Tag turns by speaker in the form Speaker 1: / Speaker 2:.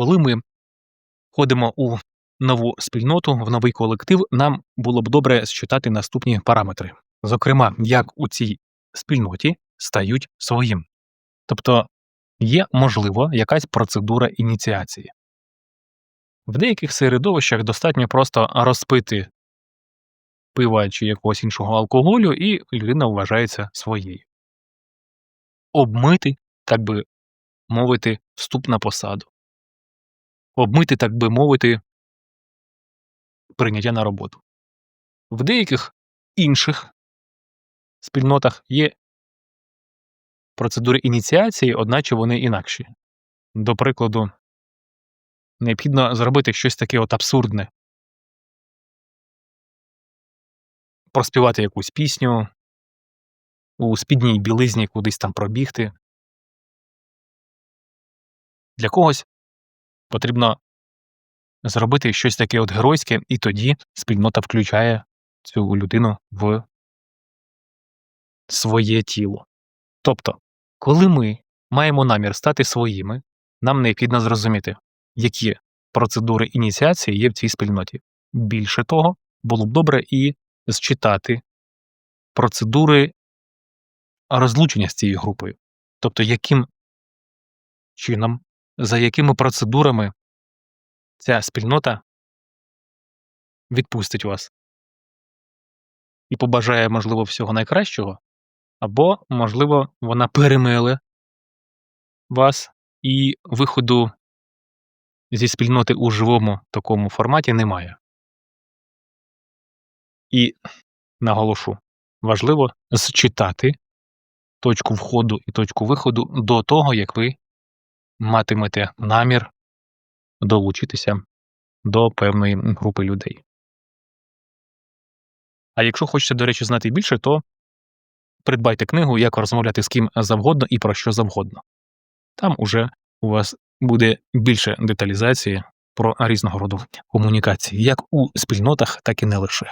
Speaker 1: коли ми входимо у нову спільноту, в новий колектив, нам було б добре считати наступні параметри. Зокрема, як у цій спільноті стають своїм. Тобто є, можливо, якась процедура ініціації. В деяких середовищах достатньо просто розпити пива чи якогось іншого алкоголю, і людина вважається своєю. Обмити, так би мовити, вступ на посаду. Обмити, так би мовити, прийняття на роботу. В деяких інших спільнотах є процедури ініціації, одначе вони інакші. До прикладу, необхідно зробити щось таке от абсурдне. Проспівати якусь пісню, у спідній білизні кудись там пробігти. Для когось потрібно зробити щось таке от геройське, і тоді спільнота включає цю людину в своє тіло. Тобто, коли ми маємо намір стати своїми, нам необхідно зрозуміти, які процедури ініціації є в цій спільноті. Більше того, було б добре і зчитати процедури розлучення з цією групою. Тобто, яким чином, за якими процедурами ця спільнота відпустить вас і побажає, можливо, всього найкращого, або, можливо, вона перемеле вас, і виходу зі спільноти у живому такому форматі немає. І наголошу, важливо зчитати точку входу і точку виходу до того, як ви матимете намір долучитися до певної групи людей. А якщо хочете, до речі, знати більше, то придбайте книгу Як розмовляти з ким завгодно і про що завгодно. Там уже у вас буде більше деталізації про різного роду комунікації, як у спільнотах, так і не лише.